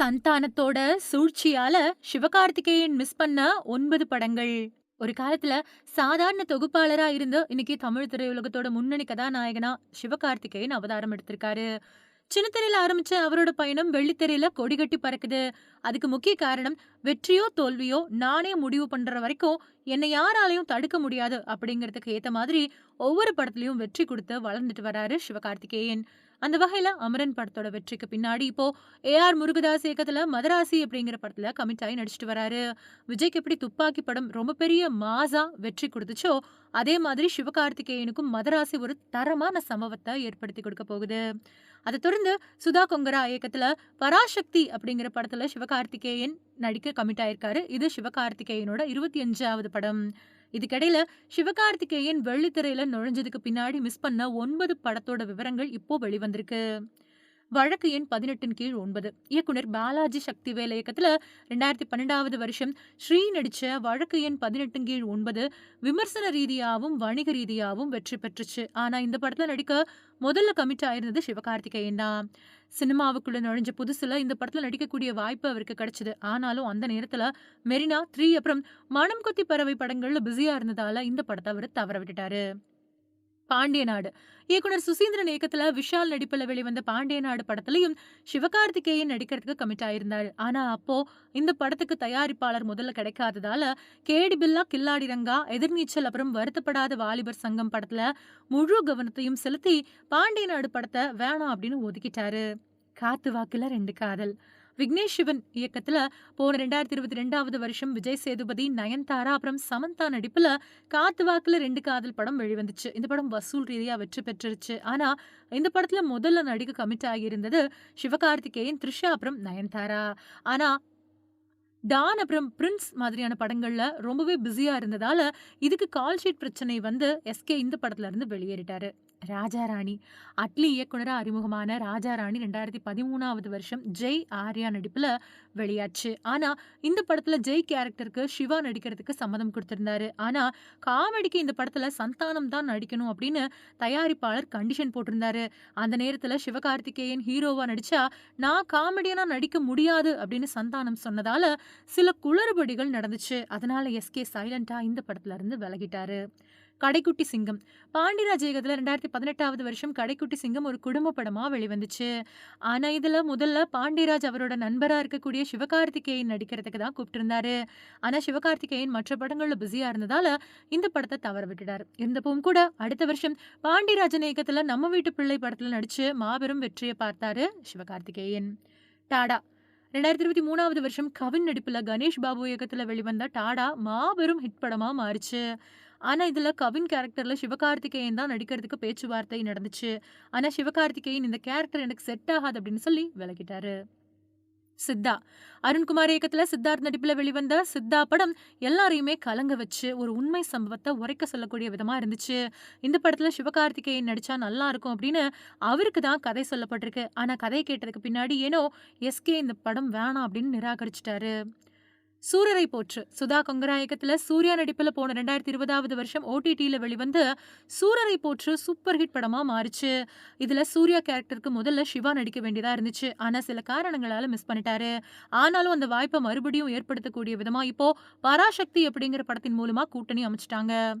சந்தானத்தோட சூழ்ச்சியால Sivakarthikeyan miss பண்ண ஒன்பது படங்கள். ஒரு காலத்துல சாதாரண தொகுப்பாளரா இருந்து இன்னைக்கு தமிழ் திரையுலகத்தோட முன்னணி கதாநாயகனா சிவகார்த்திகேயன் அவதாரம் எடுத்திருக்காரு. சின்னத்திரையில ஆரம்பிச்ச அவரோட பயணம் வெள்ளித்திரையில கொடிகட்டி பறக்குது. அதுக்கு முக்கிய காரணம் வெற்றியோ தோல்வியோ நானே முடிவு பண்ற வரைக்கும் என்னை யாராலையும் தடுக்க முடியாது அப்படிங்கறதுக்கு ஏத்த மாதிரி ஒவ்வொரு படத்துலயும் வெற்றி கொடுத்து வளர்ந்துட்டு வராரு சிவகார்த்திகேயன். அந்த வகையில் அமரன் படத்தோட வெற்றிக்கு பின்னாடி இப்போ ஏஆர் முருகதாஸ் இயக்கத்தில் மதராசி அப்படிங்கிற படத்தில் கமிட் ஆகி நடிச்சிட்டு வராரு. விஜய்க்கு எப்படி துப்பாக்கி படம் ரொம்ப பெரிய மாசா வெற்றி கொடுத்துச்சோ அதே மாதிரி சிவகார்த்திகேயனுக்கும் மதராசி ஒரு தரமான சம்பவத்தை ஏற்படுத்தி கொடுக்க போகுது. அதை தொடர்ந்து சுதா கொங்கரா இயக்கத்தில் பராசக்தி அப்படிங்கிற படத்தில் சிவகார்த்திகேயன் நடிக்க கமிட் ஆயிருக்காரு. இது சிவகார்த்திகேயனோட இருபத்தி அஞ்சாவது படம். இதுக்கிடையில சிவகார்த்திகேயன் வெள்ளித்திரையில நுழைஞ்சதுக்கு பின்னாடி மிஸ் பண்ண ஒன்பது படத்தோட விவரங்கள் இப்போ வெளிவந்திருக்கு. வழக்கு எண் பதினெட்டின் கீழ் ஒன்பது. இயக்குனர் பாலாஜி சக்திவேல் இயக்கத்துல ரெண்டாயிரத்தி பன்னெண்டாவது வருஷம் ஸ்ரீ நடிச்ச வழக்கு எண் பதினெட்டின் கீழ் ஒன்பது விமர்சன ரீதியாகவும் வணிக ரீதியாகவும் வெற்றி பெற்றுச்சு. ஆனா இந்த படத்துல நடிக்க முதல்ல கமிட் ஆயிருந்தது சிவகார்த்திகேயன் தான். சினிமாவுக்குள்ள நுழைஞ்ச புதுசுல இந்த படத்துல நடிக்கக்கூடிய வாய்ப்பு அவருக்கு கிடைச்சது. ஆனாலும் அந்த நேரத்துல மெரினா த்ரீ அப்புறம் மனம் கொத்தி பறவை படங்கள்ல பிஸியா இருந்ததால இந்த படத்தை அவர் தவற விட்டுட்டாரு. பாண்டிய நாடு. இயக்குனர் சுசீந்திரன் இயக்கத்துல விஷால் நடிப்புல வெளிவந்த பாண்டிய நாடு படத்துலயும் சிவகார்த்திகேயன் நடிக்கிறதுக்கு கமிட் ஆயிருந்தாரு. ஆனா அப்போ இந்த படத்துக்கு தயாரிப்பாளர் முதல்ல கிடைக்காததால கேடி பில்லா கில்லாடி ரங்கா எதிர்நீச்சல் அப்புறம் வருத்தப்படாத வாலிபர் சங்கம் படத்துல முழு கவனத்தையும் செலுத்தி பாண்டிய நாடு படத்தை வேணாம் அப்படின்னு ஒதுக்கிட்டாரு. காத்து வாக்குல ரெண்டு காதல். விக்னேஷ் சிவன் இயக்கத்துல போன ரெண்டாயிரத்தி இருபத்தி ரெண்டாவது வருஷம் விஜய் சேதுபதி நயன்தாரா அப்புறம் சமந்தா நடிப்புல காத்து வாக்குல ரெண்டு காதல் படம் வெளிவந்துச்சு. இந்த படம் வசூல் ரீதியா வெற்றி பெற்றுருச்சு. ஆனா இந்த படத்துல முதல்ல நடிக்க கமிட் ஆகியிருந்தது சிவகார்த்திகேயன் த்ரிஷா அப்புறம் நயன்தாரா. ஆனா டான் அப்புறம் பிரின்ஸ் மாதிரியான படங்கள்ல ரொம்பவே பிஸியா இருந்ததால இதுக்கு கால் ஷீட் பிரச்சனை வந்து எஸ்கே இந்த படத்துல இருந்து வெளியேறிட்டாரு. ராஜா ராணி அட்லி இயக்குனராக அறிமுகமான ராஜா ராணி ரெண்டாயிரத்தி பதிமூணாவது வருஷம் ஜெய் ஆர்யா நடிப்பில் வெளியாச்சு. ஆனால் இந்த படத்தில் ஜெய் கேரக்டருக்கு சிவா நடிக்கிறதுக்கு சம்மதம் கொடுத்துருந்தாரு. ஆனால் காமெடிக்கு இந்த படத்தில் சந்தானம் தான் நடிக்கணும் அப்படின்னு தயாரிப்பாளர் கண்டிஷன் போட்டிருந்தாரு. அந்த நேரத்தில் சிவகார்த்திகேயன் ஹீரோவாக நடித்தா நான் காமெடியனாக நடிக்க முடியாது அப்படின்னு சந்தானம் சொன்னதால் சில குளறுபடிகள் நடந்துச்சு. அதனால் எஸ்கே சைலண்டாக இந்த படத்துல இருந்து விலகிட்டாரு. கடைக்குட்டி சிங்கம். பாண்டிராஜ் இயக்கத்தில் ரெண்டாயிரத்தி பதினெட்டாவது வருஷம் கடைக்குட்டி சிங்கம் ஒரு குடும்ப படமா வெளிவந்துச்சு. ஆனா இதுல முதல்ல பாண்டிராஜ் அவரோட நண்பரா இருக்கக்கூடிய சிவகார்த்திகேயன் நடிக்கிறதுக்கு தான் கூப்பிட்டுருந்தாரு. ஆனா சிவகார்த்திகேயன் மற்ற படங்களில் பிஸியா இருந்ததால இந்த படத்தை தவற விட்டுட்டார். இருந்தப்பவும் கூட அடுத்த வருஷம் பாண்டிராஜன் இயக்கத்துல நம்ம வீட்டு பிள்ளை படத்துல நடிச்சு மாபெரும் வெற்றியை பார்த்தாரு சிவகார்த்திகேயன். டாடா. ரெண்டாயிரத்தி இருபத்தி மூணாவது வருஷம் கவின் நடிப்பில் கணேஷ் பாபு இயக்கத்துல வெளிவந்த டாடா மாபெரும் ஹிட் படமா மாறுச்சு. ஆனா இதுல கவின் கேரக்டர்ல சிவகார்த்திகேயன் தான் நடிக்கிறதுக்கு பேச்சுவார்த்தை நடந்துச்சு. ஆனா சிவகார்த்திகேயன் இந்த கேரக்டர் எனக்கு செட் ஆகாது அப்படின்னு சொல்லி விலகிட்டாரு சித்தா. அருண்குமார் இயக்கத்துல சித்தார்த் நடிப்புல வெளிவந்த சித்தா படம் எல்லாரையுமே கலங்க வச்சு ஒரு உண்மை சம்பவத்தை உரைக்க சொல்லக்கூடிய விதமா இருந்துச்சு. இந்த படத்துல சிவகார்த்திகேயன் நடிச்சா நல்லா இருக்கும் அப்படின்னு அவருக்கு தான் கதை சொல்லப்பட்டிருக்கு. ஆனால் கதை கேட்டதுக்கு பின்னாடி ஏனோ எஸ்கே இந்த படம் வேணாம் அப்படின்னு நிராகரிச்சிட்டாரு. சூரரை போற்று. சுதா கொங்கராயக்கத்துல சூர்யா நடிப்புல போன ரெண்டாயிரத்தி இருபதாவது வருஷம் ஓடிடியில வெளிவந்து சூரரை போற்று சூப்பர் ஹிட் படமா மாறுச்சு. இதுல சூர்யா கேரக்டருக்கு முதல்ல சிவா நடிக்க வேண்டியதா இருந்துச்சு. ஆனா சில காரணங்களால மிஸ் பண்ணிட்டாரு. ஆனாலும் அந்த வாய்ப்பை மறுபடியும் ஏற்படுத்தக்கூடிய விதமா இப்போ பராசக்தி அப்படிங்கிற படத்தின் மூலமா கூட்டணி அமைச்சிட்டாங்க.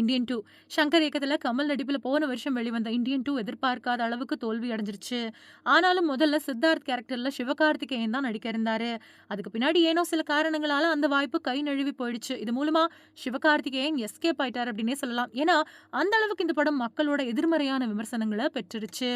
இந்தியன் டூ சங்கர் இயக்கத்துல கமல் நடிப்புல போன வருஷம் வெளிவந்த இந்தியன் டூ எதிர்பார்க்காத அளவுக்கு தோல்வி அடைஞ்சிருச்சு. ஆனாலும் முதல்ல சித்தார்த் கேரக்டர்ல சிவகார்த்திகேயன் தான் நடிக்க இருந்தாரு. அதுக்கு பின்னாடி ஏனோ சில காரணங்களால அந்த வாய்ப்பு கை நழுவி போயிடுச்சு. இது மூலமா சிவகார்த்திகேயன் எஸ்கேப் ஆயிட்டார் அப்படின்னே சொல்லலாம். ஏன்னா அந்த அளவுக்கு இந்த படம் மக்களோட எதிர்மறையான விமர்சனங்களை பெற்றுருச்சு.